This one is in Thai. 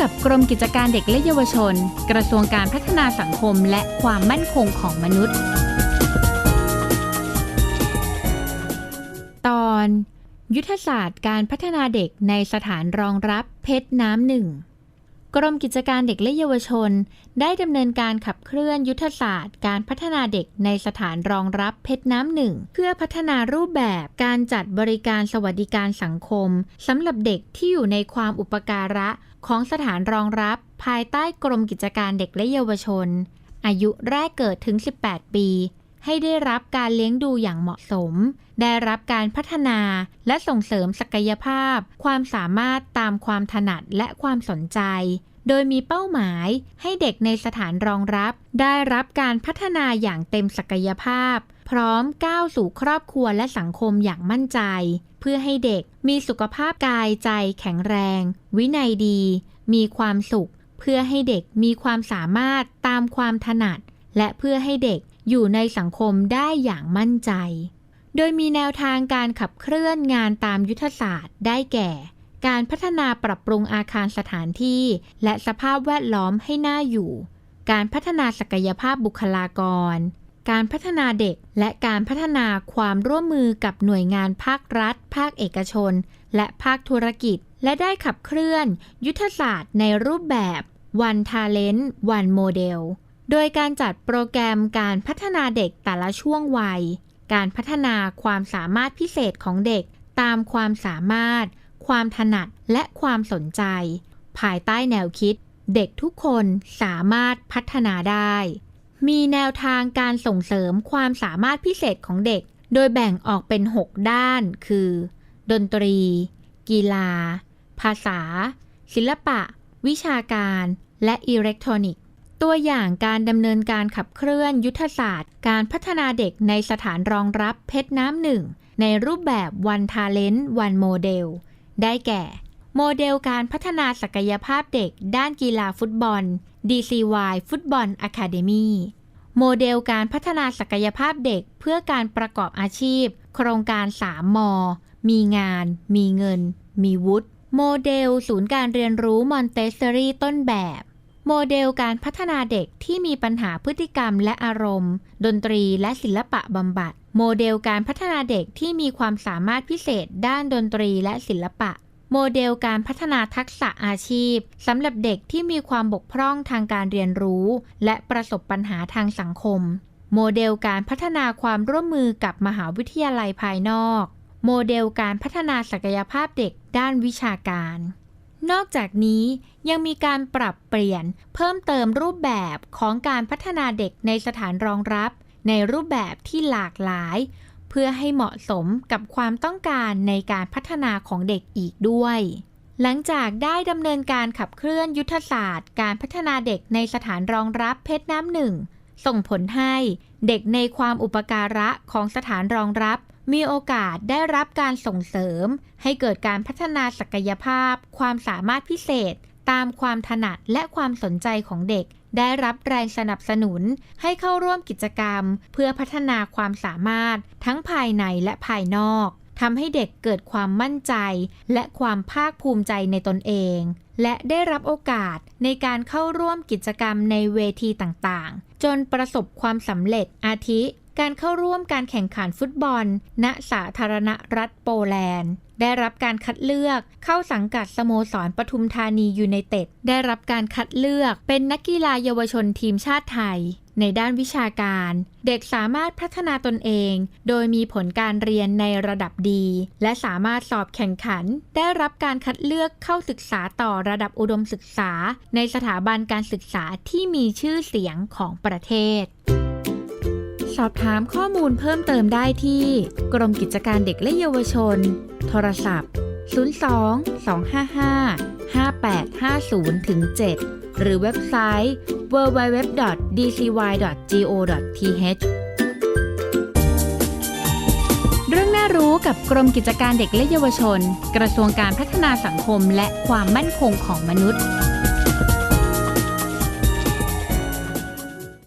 กับกรมกิจการเด็กและเยาวชน กระทรวงการพัฒนาสังคมและความมั่นคงของมนุษย์ ตอน ยุทธศาสตร์การพัฒนาเด็กในสถานรองรับเพชรน้ำหนึ่ง กรมกิจการเด็กและเยาวชน ได้ดำเนินการขับเคลื่อนยุทธศาสตร์ การพัฒนาเด็กในสถานรองรับเพชรน้ำหนึ่ง เพื่อพัฒนารูปแบบการจัดบริการสวัสดิการสังคมสำหรับเด็กที่อยู่ในความอุปการะของสถานรองรับ ภายใต้กรมกิจการเด็กและเยาวชน อายุแรกเกิดถึง 18 ปี ให้ได้รับการเลี้ยงดูอย่างเหมาะสม ได้รับการพัฒนาและส่งเสริมศักยภาพ ความสามารถตามความถนัดและความสนใจ โดยมีเป้าหมายให้เด็กในสถานรองรับ ได้รับการพัฒนาอย่างเต็มศักยภาพ พร้อมก้าวสู่ครอบครัวและสังคมอย่างมั่นใจ เพื่อให้เด็กมีสุขภาพกายใจแข็งแรง วินัยดี มีความสุข เพื่อให้เด็กมีความสามารถตามความถนัด และเพื่อให้เด็ก อยู่ในสังคมได้อย่างมั่นใจ โดยมีแนวทางการขับเคลื่อนงานตามยุทธศาสตร์ได้แก่ การพัฒนาปรับปรุงอาคารสถานที่ และสภาพแวดล้อมให้น่าอยู่ การพัฒนาศักยภาพบุคลากร การพัฒนาเด็กและการพัฒนาความร่วมมือกับหน่วยงานภาครัฐ ภาคเอกชน และภาคธุรกิจ และได้ขับเคลื่อน ยุทธศาสตร์ในรูปแบบ One Talent One Model โดยการจัดโปรแกรมการพัฒนาเด็กแต่ละช่วงวัย การพัฒนาความสามารถพิเศษของเด็กตามความสามารถ ความถนัดและความสนใจ ภายใต้แนวคิด เด็กทุกคนสามารถพัฒนาได้ มีแนวทางการส่งเสริมความสามารถพิเศษของเด็ก โดยแบ่งออกเป็น 6 ด้าน คือ ดนตรี กีฬา ภาษา ศิลปะ วิชาการ และอิเล็กทรอนิกส ตัวอย่างการดำเนินการขับเคลื่อนยุทธศาสตร์ การพัฒนาเด็กในสถานรองรับเพชรน้ำหนึ่ง ในรูปแบบ One Talent One Model ได้แก่ โมเดลการพัฒนาศักยภาพเด็กด้านกีฬาฟุตบอล DCY ฟุตบอล Academy โมเดลการพัฒนาศักยภาพเด็กเพื่อการประกอบอาชีพ โครงการ 3 ม มีงาน มีเงิน มีวุฒิ โมเดล ศูนย์การเรียนรู้มอนเตสซอรี่ต้นแบบ โมเดลการพัฒนาเด็กที่มีปัญหาพฤติกรรมและอารมณ์ ดนตรีและศิลปะบำบัด โมเดลการพัฒนาเด็กที่มีความสามารถพิเศษด้านดนตรีและศิลปะ โมเดลการพัฒนาทักษะอาชีพสำหรับเด็กที่มีความบกพร่องทางการเรียนรู้ และประสบปัญหาทางสังคม โมเดลการพัฒนาความร่วมมือกับมหาวิทยาลัยภายนอก โมเดลการพัฒนาศักยภาพเด็กด้านวิชาการ นอกจากนี้ยังมีการปรับเปลี่ยนเพิ่มเติมรูปแบบของการพัฒนาเด็กในสถานรองรับ ในรูปแบบที่หลากหลาย เพื่อให้เหมาะสมกับความต้องการในการพัฒนาของเด็กอีกด้วย หลังจากได้ดำเนินการขับเคลื่อนยุทธศาสตร์ การพัฒนาเด็กในสถานรองรับเพชรน้ำหนึ่งส่งผลให้เด็กในความอุปการะของสถานรองรับ มีโอกาสได้รับการส่งเสริม ให้เกิดการพัฒนาศักยภาพ ความสามารถพิเศษ ตามความถนัดและความสนใจของเด็ก ได้รับแรงสนับสนุน ให้เข้าร่วมกิจกรรม เพื่อพัฒนาความสามารถ ทั้งภายในและภายนอกทำให้เด็กเกิดความมั่นใจ และความภาคภูมิใจในตนเอง และได้รับโอกาสในการเข้าร่วมกิจกรรมในเวทีต่างๆ จนประสบความสำเร็จอาทิ การเข้าร่วมการแข่งขันฟุตบอล ณสาธารณรัฐโปแลนด์ ได้รับการคัดเลือกเข้าสังกัดสโมสรปทุมธานียูไนเต็ด ได้รับการคัดเลือกเป็นนักกีฬาเยาวชนทีมชาติไทย ในด้านวิชาการ เด็กสามารถพัฒนาตนเอง โดยมีผลการเรียนในระดับดี และสามารถสอบแข่งขัน ได้รับการคัดเลือกเข้าศึกษาต่อระดับอุดมศึกษา ในสถาบันการศึกษาที่มีชื่อเสียงของประเทศ สอบถามข้อมูลเพิ่มเติมได้ที่ กรมกิจการเด็กและเยาวชน โทรศัพท์ 02 255 5850ถึง7หรือเว็บไซต์ www.dcy.go.th เรื่องน่ารู้กับกรมกิจการเด็กและเยาวชน กระทรวงการพัฒนาสังคมและความมั่นคงของมนุษย์